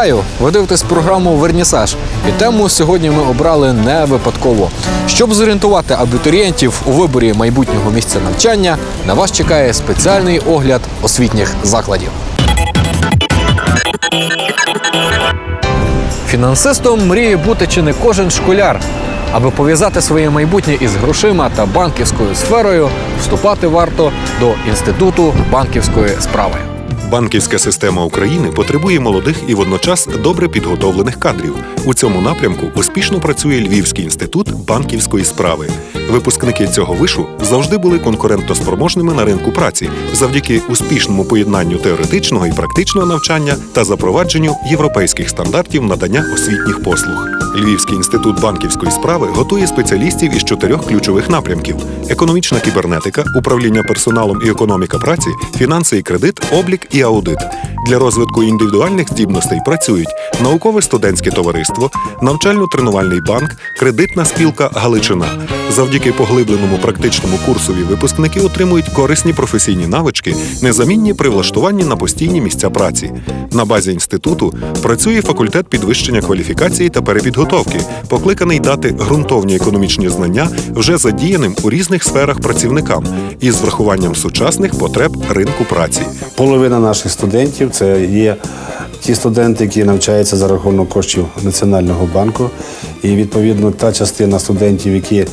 Вітаю! Ви дивитесь програму Вернісаж. І тему сьогодні ми обрали не випадково. Щоб зорієнтувати абітурієнтів у виборі майбутнього місця навчання, на вас чекає спеціальний огляд освітніх закладів. Фінансистом мріє бути чи не кожен школяр. Аби пов'язати своє майбутнє із грошима та банківською сферою, вступати варто до інституту банківської справи. Банківська система України потребує молодих і водночас добре підготовлених кадрів. У цьому напрямку успішно працює Львівський інститут банківської справи. Випускники цього вишу завжди були конкурентоспроможними на ринку праці завдяки успішному поєднанню теоретичного і практичного навчання та запровадженню європейських стандартів надання освітніх послуг. Львівський інститут банківської справи готує спеціалістів із чотирьох ключових напрямків: економічна кібернетика, управління персоналом і економіка праці, фінанси і кредит, облік і аудит. Для розвитку індивідуальних здібностей працюють наукове студентське товариство, навчально-тренувальний банк, кредитна спілка Галичина. Завдяки поглибленому практичному курсові випускники отримують корисні професійні навички, незамінні при влаштуванні на постійні місця праці. На базі інституту працює факультет підвищення кваліфікації та перепідготовки, покликаний дати ґрунтовні економічні знання вже задіяним у різних сферах працівникам із врахуванням сучасних потреб ринку праці. Половина наших студентів це є ті студенти, які навчаються за рахунок коштів Національного банку. І відповідно та частина студентів, які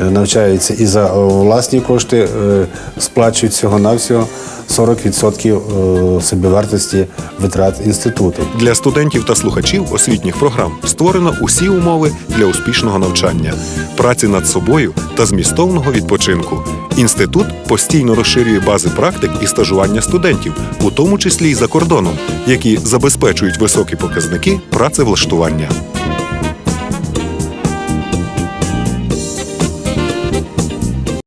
е, навчаються і за е, власні кошти, е, сплачують всього-навсього 40% е, собівартості витрат інституту. Для студентів та слухачів освітніх програм створено усі умови для успішного навчання, праці над собою та змістовного відпочинку. Інститут постійно розширює бази практик і стажування студентів, у тому числі й за кордоном, які забезпечують високі показники працевлаштування.